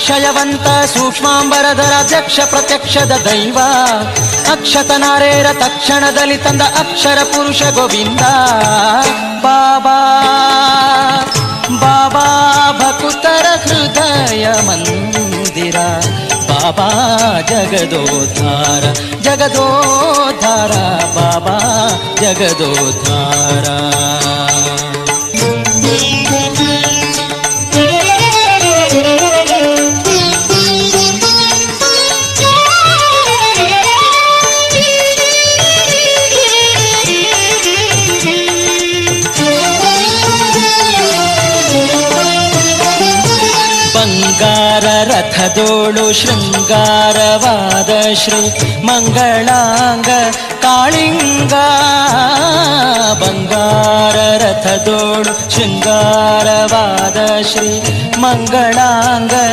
क्षयवंत सूक्ष्माबर दक्ष प्रत्यक्ष दैव अक्षत नारेर तक्षणित अक्षर पुरुष गोविंद भकुतर हृदय मंदिरा बाबा बाबा जगदोधारा ರಥದೋಳು ಶೃಂಗಾರವಾದ ಶ್ರೀ ಮಂಗಳಾಂಗ ಕಾಳಿಂಗ ಬಂಗಾರ ರಥದೋಳು ಶೃಂಗಾರವಾದ ಶ್ರೀ ಮಂಗಳಾಂಗ